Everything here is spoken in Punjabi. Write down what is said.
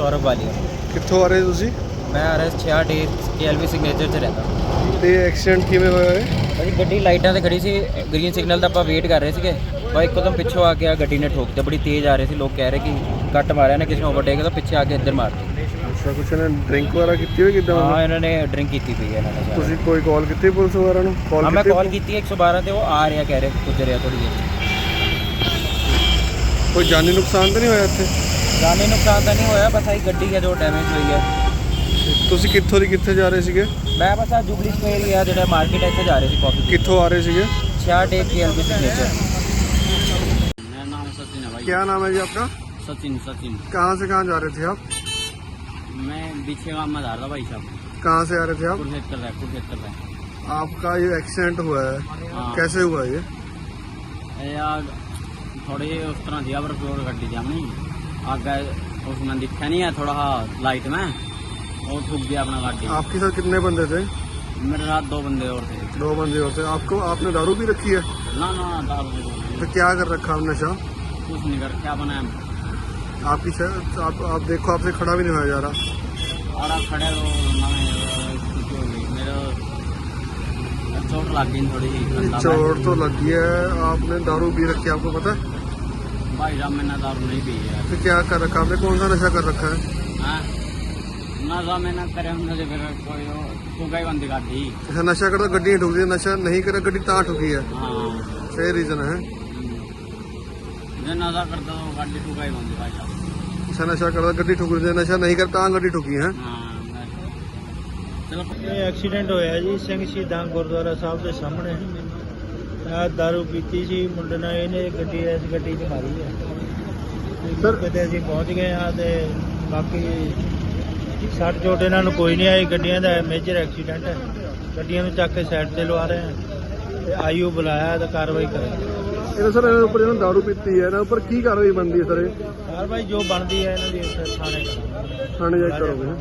ਸੌਰਵ ਵਾਲੀਆ ਕਿੱਥੋਂ ਆ ਰਹੇ ਤੁਸੀਂ? ਮੈਂ ਆਰ ਐਸ 66 ਕੇਐਲਵੀ ਸਿਗਨੇਚਰ 'ਚ ਰਹਿੰਦਾ। ਤੇ ਐਕਸੀਡੈਂਟ ਕਿਵੇਂ ਹੋਇਆ ਹੈ ਭਾਜੀ ਗੱਡੀ ਲਾਈਟਾਂ ਤੇ ਖੜੀ ਸੀ ਗ੍ਰੀਨ ਸਿਗਨਲ ਦਾ ਆਪਾਂ ਵੇਟ ਕਰ ਰਹੇ ਸੀਗੇ। ਬਾਈ ਇੱਕਦਮ ਪਿੱਛੋਂ ਆ ਕੇ ਆ ਗੱਡੀ ਨੇ ਠੋਕ ਤੇ ਬੜੀ ਤੇਜ਼ ਆ ਰਹੀ ਸੀ ਲੋਕ ਕਹਿ ਰਹੇ ਕਿ ਕੱਟ ਮਾਰਿਆ ਨੇ ਕਿਸੇ ਨੂੰ ਓਵਰਟੇਕ ਤਾਂ ਪਿੱਛੇ ਆ ਕੇ ਇੱਧਰ ਮਾਰ ਦਿੱਤੀ। ਅੱਛਾ ਕੁਛ ਇਹਨਾਂ ਡਰਿੰਕ ਵਗੈਰਾ ਕੀਤੀ ਹੋਈ ਕਿਦਾਂ? ਹਾਂ ਇਹਨਾਂ ਨੇ ਡਰਿੰਕ ਕੀਤੀ ਪਈ ਹੈ ਇਹਨਾਂ ਨੇ। ਤੁਸੀਂ ਕੋਈ ਕਾਲ ਕੀਤੀ ਪੁਲਿਸ ਵਗੈਰਾ ਨੂੰ? ਹਾਂ ਕਾਲ ਮੈਂ ਕਾਲ ਕੀਤੀ ਹੈ 112 ਤੇ ਉਹ ਆ ਰਿਹਾ ਕਹਿ ਰਹੇ ਕੁਝ ਰਿਹਾ ਥੋੜੀ ਜਿਹੀ ਕੋਈ ਜਾਨੀ ਨੁਕਸਾਨ ਤਾਂ ਨਹੀਂ ਹੋਇਆ ਇੱਥੇ? ਜਾਨੀ ਨੁਕਸਾਨ ਤਾਂ ਨਹੀਂ ਹੋਇਆ ਬਸ ਆਹੀ ਗੱਡੀ ਹੈ ਜੋ ਡੈਮੇਜ ਹੋਈ ਹੈ ਤੁਸੀਂ ਕਿੱਥੋਂ ਦੀ ਕਿੱਥੇ ਜਾ ਰਹੇ ਸੀਗੇ ਮੈਂ ਬਸ ਆ ਜੁਬਲੀ ਸਕੁਅਰ ਹੀ ਆ ਜਿਹੜਾ ਮਾਰਕੀਟ ਇੱਥੇ ਜਾ ਰਹੇ ਸੀ ਕਾਫੀ ਕਿੱਥੋਂ ਆ ਰਹੇ ਸੀਗੇ 66 ਕੇਐਲਵੀ ਸਿਗਨੇਚਰ मेरा नाम सचिन है भाई क्या नाम है जी आपका सचिन सचिन कहाँ से कहाँ जा रहे थे आप मैं बीछे गाँव में जा रहा था भाई साहब कहाँ से आ रहे थे आप कुर्सेत कर रहा है कुर्सेत कर रहा है आपका ये एक्सीडेंट हुआ है हाँ कैसे हुआ ये ए यार थोड़ी उस तरह दिया पर फ्लोर कर दी हमने आगे उसमें दिखा नहीं है थोड़ा सा लाइट में। और ठुक दिया अपना गाड़ी। आपके साथ कितने बंदे थे? मेरे साथ दो बंदे और थे। दो बंदे और थे। आपको आपने दारू भी रखी है? ना ना दारू तो क्या कर रखा आपने नशा नहीं कर क्या बनाया? आपकी आप, आप देखो आपसे खड़ा भी नहीं होया जा रहा। और आप खड़े तो हो चोट लग गई थोड़ी चोट तो लगी है आपने दारू भी रखी है आपको पता है? भाई साहब मैंने दारू नहीं पी है तो क्या कर रखा आपने कौन सा नशा कर रखा है हाँ नशा मैंने करे हमने तो फिर कोई तू गई बंदी गाड़ी अच्छा नशा करता गड्डी नहीं ठुकती नशा नहीं करे गड्डी ता ठुकी है हाँ सही रीजन है जो नशा करता तो गाड़ी तू गई बंदी भाई साहब अच्छा नशा करता गड्डी ठुक रही है नशा नहीं करता गड्डी ठुकी है हाँ चलो ਇਹ ਐਕਸੀਡੈਂਟ ਹੋਇਆ ਜੀ ਸਿੰਘ ਸ਼ਹੀਦਾਂ ਗੁਰਦੁਆਰਾ ਸਾਹਿਬ ਦੇ ਸਾਹਮਣੇ ਆ ਦਾਰੂ ਪੀਤੀ ਸੀ ਮੁੰਡੇ ਨੇ ਇਹਨੇ ਗੱਡੀ ਇਸ ਗੱਡੀ 'ਚ ਮਾਰੀ ਹੈ Sir- ਕਿਤੇ ਅਸੀਂ ਪਹੁੰਚ ਗਏ ਆ ਤੇ ਬਾਕੀ ਸੱਟ ਚੋਟ ਇਹਨਾਂ ਨੂੰ ਕੋਈ ਨਹੀਂ ਆਈ ਗੱਡੀਆਂ ਦਾ ਮੇਜਰ ਐਕਸੀਡੈਂਟ ਹੈ। ਗੱਡੀਆਂ ਨੂੰ ਚੱਕ ਕੇ ਸਾਈਡ ਤੇ ਲਵਾ ਰਹੇ ਆ ਤੇ ਆਈਓ ਬੁਲਾਇਆ ਤੇ ਕਾਰਵਾਈ ਕਰੇ। ਇਹਨਾਂ ਸਰ ਇਹਨਾਂ ਉੱਪਰ ਇਹਨਾਂ दारू ਪੀਤੀ ਹੈ ਇਹਨਾਂ ਉੱਪਰ ਕੀ ਕਾਰਵਾਈ ਬਣਦੀ ਹੈ ਸਰ ਇਹ? ਕਾਰਵਾਈ ਜੋ ਬਣਦੀ ਹੈ ਇਹਨਾਂ ਦੀ ਉੱਥੇ ਥਾਣੇ ਕਰਾਂਗੇ। ਥਾਣੇ ਜਾ ਕੇ ਕਰੋਗੇ?